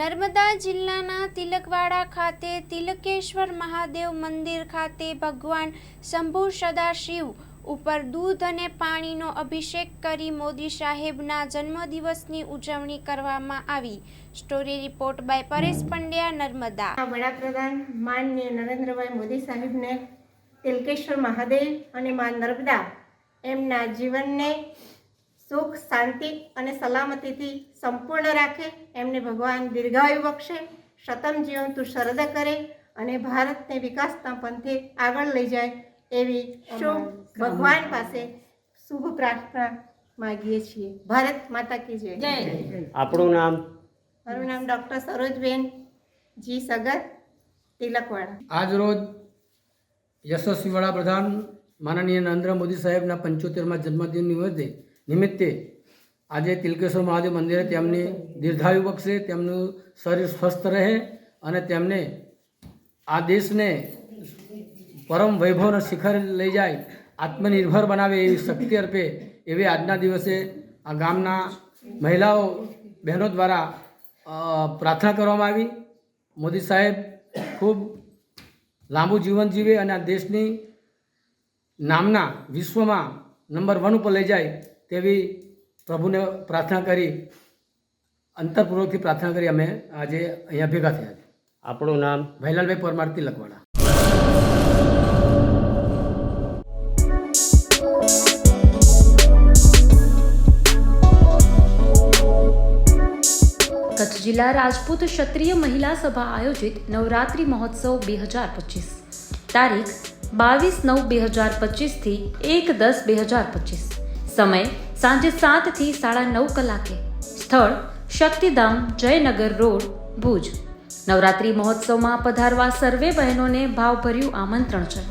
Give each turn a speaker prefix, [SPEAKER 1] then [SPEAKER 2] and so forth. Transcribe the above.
[SPEAKER 1] નર્મદા જિલ્લાના તિલકવાડા ખાતે તિલકેશ્વર મહાદેવ મંદિર ખાતે ભગવાન શંભુ સદાશિવ ઉપર દૂધ અને પાણીનો અભિષેક કરી મોદી સાહેબના જન્મદિવસની ઉજવણી કરવામાં આવી. Story report by Paresh Pandya, Narmada.
[SPEAKER 2] વડાપ્રધાન માનનીય નરેન્દ્રભાઈ મોદી સાહેબને તિલકેશ્વર મહાદેવ અને મા નર્મદા એમના જીવનને સુખ શાંતિ અને સલામતીથી સંપૂર્ણ રાખે. એમને ભગવાન દીર્ઘાયુ બક્ષે શતમ જીવન તું શરદ કરે અને ભારતને વિકાસના પંથે આગળ લઈ જાય એવી શુભ ભગવાન પાસે શુભ પ્રાર્થના માગીએ છીએ. ભારત માતા કી જય.
[SPEAKER 3] આપણું નામ?
[SPEAKER 2] મારું નામ ડૉક્ટર સરોજબેન જી સગત તિલકવાડા.
[SPEAKER 4] આજ રોજ યશસ્વી વડાપ્રધાન માનનીય નરેન્દ્ર મોદી સાહેબના પંચોતેરમાં જન્મદિન નિમિત્તે નિમિત્તે આજે તિલકેશ્વર મહાદેવ મંદિરે તેમની દીર્ઘાયુ બક્ષે તેમનું શરીર સ્વસ્થ રહે અને તેમને આ દેશને પરમ વૈભવના શિખર લઈ જાય, આત્મનિર્ભર બનાવે એવી શક્તિ અર્પે એવી આજના દિવસે આ ગામના મહિલાઓ, બહેનો દ્વારા પ્રાર્થના કરવામાં આવી. મોદી સાહેબ ખૂબ લાંબુ જીવન જીવે અને આ દેશની નામના વિશ્વમાં નંબર વન ઉપર લઈ જાય તેવી પ્રભુને પ્રાર્થના કરી અંતરપૂર્વકથી પ્રાર્થના કરી અમે આજે અહીંયા ભેગા થયા છે
[SPEAKER 3] આપણું નામ?
[SPEAKER 4] ભૈલાલભાઈ પરમાર તિલકવાડા
[SPEAKER 5] કચ્છ જિલ્લા રાજપૂત ક્ષત્રિય મહિલા સભા આયોજિત નવરાત્રિ મહોત્સવ બે હજાર પચીસ. તારીખ બાવીસ નવ બે હજાર પચીસથી એક દસ બે હજાર પચીસ. સમય સાંજે સાતથી સાડા નવ કલાકે. સ્થળ શક્તિધામ જયનગર રોડ, ભુજ. નવરાત્રિ મહોત્સવમાં પધારવા સર્વે બહેનોને ભાવભર્યું આમંત્રણ છે.